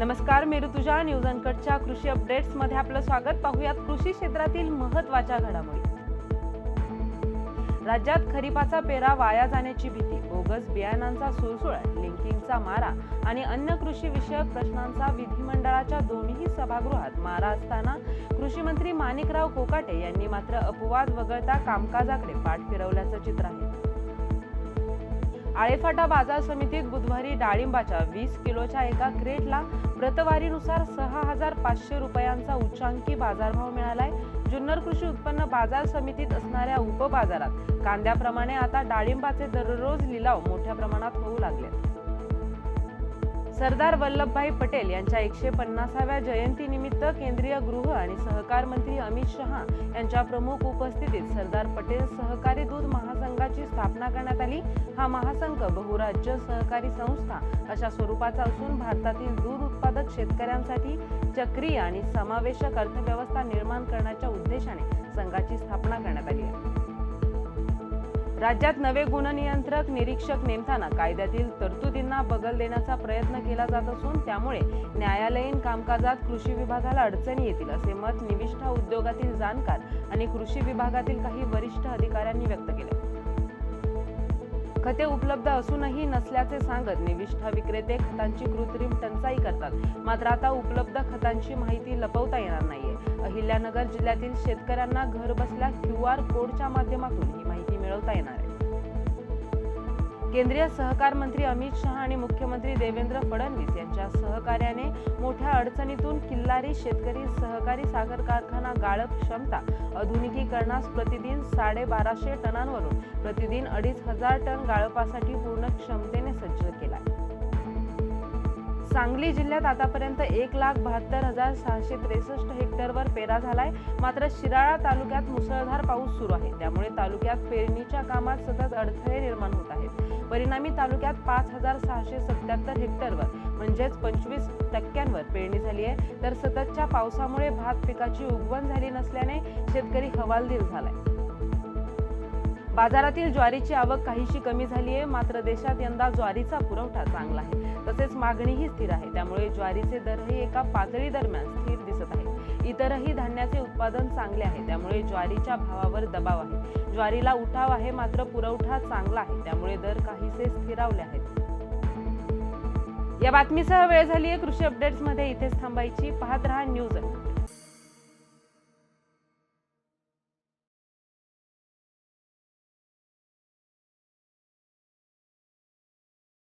नमस्कार मेरू तुझ्या न्यूज अनकटच्या कृषी अपडेट्समध्ये आपलं स्वागत. पाहूयात कृषी क्षेत्रातील महत्त्वाच्या घडामोडी. राज्यात खरीपाचा पेरा वाया जाण्याची भीती बोगस बियाणांचा सुळसुळाट लिंकिंगचा मारा आणि अन्य कृषी विषयक प्रश्नांचा विधिमंडळाच्या दोन्ही सभागृहात मारा असताना कृषी मंत्री माणिकराव कोकाटे यांनी मात्र अपवाद वगळता कामकाजाकडे पाठ फिरवल्याचं चित्र आहे. आळेफाटा बाजार समितीत बुधवारी डाळिंबाच्या वीस किलोच्या एका क्रेटला प्रतवारीनुसार सहा हजार पाचशे रुपयांचा उच्चांकी बाजारभाव मिळालाय. जुन्नर कृषी उत्पन्न बाजार समितीत असणाऱ्या उपबाजारात कांद्याप्रमाणे आता डाळिंबाचे दररोज लिलाव मोठ्या प्रमाणात होऊ लागले सरदार वल्लभभाई पटेल यांच्या एकशे पन्नासाव्या जयंतीनिमित्त केंद्रीय गृह आणि सहकार मंत्री अमित शहा यांच्या प्रमुख उपस्थितीत सरदार पटेल सहकारी दूध महासंघाची स्थापना करण्यात आली. हा महासंघ बहुराज्य सहकारी संस्था अशा स्वरूपाचा असून भारतातील दूध उत्पादक शेतकऱ्यांसाठी चक्रीय आणि समावेशक अर्थव्यवस्था निर्माण करण्याच्या उद्देशाने संघाची स्थापना करण्यात आली आहे. राज्यात नवे गुणनियंत्रक निरीक्षक नेमताना कायद्यातील तरतुदींना बगल देण्याचा प्रयत्न केला जात असून त्यामुळे न्यायालयीन कामकाजात कृषी विभागाला अडचणी येतील असे मत निविष्ठा उद्योगातील जाणकार आणि कृषी विभागातील काही वरिष्ठ अधिकाऱ्यांनी व्यक्त केले. खते उपलब्ध असूनही नसल्याचे सांगत निविष्ठा विक्रेते खतांची कृत्रिम टंचाई करतात. मात्र आता उपलब्ध खतांची माहिती लपवता येणार नाहीये. अहिल्यानगर जिल्ह्यातील शेतकऱ्यांना घर बसल्या क्यू आर कोडच्या माध्यमातून ही माहिती मिळवता येणार आहे. केंद्रीय सहकार मंत्री अमित शहा आणि मुख्यमंत्री देवेंद्र फडणवीस यांच्या सहकार्याने मोठ्या अडचणीतून किल्लारी शेतकरी सहकारी साखर कारखाना गाळप क्षमता आधुनिकीकरणास प्रतिदिन साडेबाराशे टनांवरून प्रतिदिन अडीच हजार टन गाळपासाठी पूर्ण क्षमतेने सज्ज केलाय. सांगली जिल्ह्यात आतापर्यंत एक लाख बहात्तर हजार सहाशे त्रेसष्ट हेक्टरवर पेरा झालाय. मात्र शिराळा तालुक्यात मुसळधार पाऊस सुरू आहे. त्यामुळे तालुक्यात पेरणीच्या कामात सतत अडथळे निर्माण होत आहेत. परिणामी तालुक्यात पाच हजार सहाशे सत्याहत्तर हेक्टरवर म्हणजेच पंचवीस टक्क्यांवर पेरणी झाली आहे. तर सततच्या पावसामुळे भात पिकाची उगवण झाली नसल्याने शेतकरी हवालदिल झालाय. बाजारातील ज्वारीची आवक काहीशी कमी झाली आहे मात्र देशात यंदा ज्वारीचा पुरवठा चांगला आहे. तसेच मागणीही स्थिर आहे. त्यामुळे ज्वारीचे दरही एका पातळी दरम्यान स्थिर दिसत आहे इतरही धान्याचे उत्पादन चांगले आहे. त्यामुळे ज्वारीच्या भावावर दबाव आहे. ज्वारीला उठाव आहे मात्र पुरवठा चांगला आहे. त्यामुळे दर काहीसे स्थिरावले आहेत. या बातमीसह वेळ झाली आहे कृषी अपडेट्समध्ये इथेच थांबायची. पाहत रहा न्यूज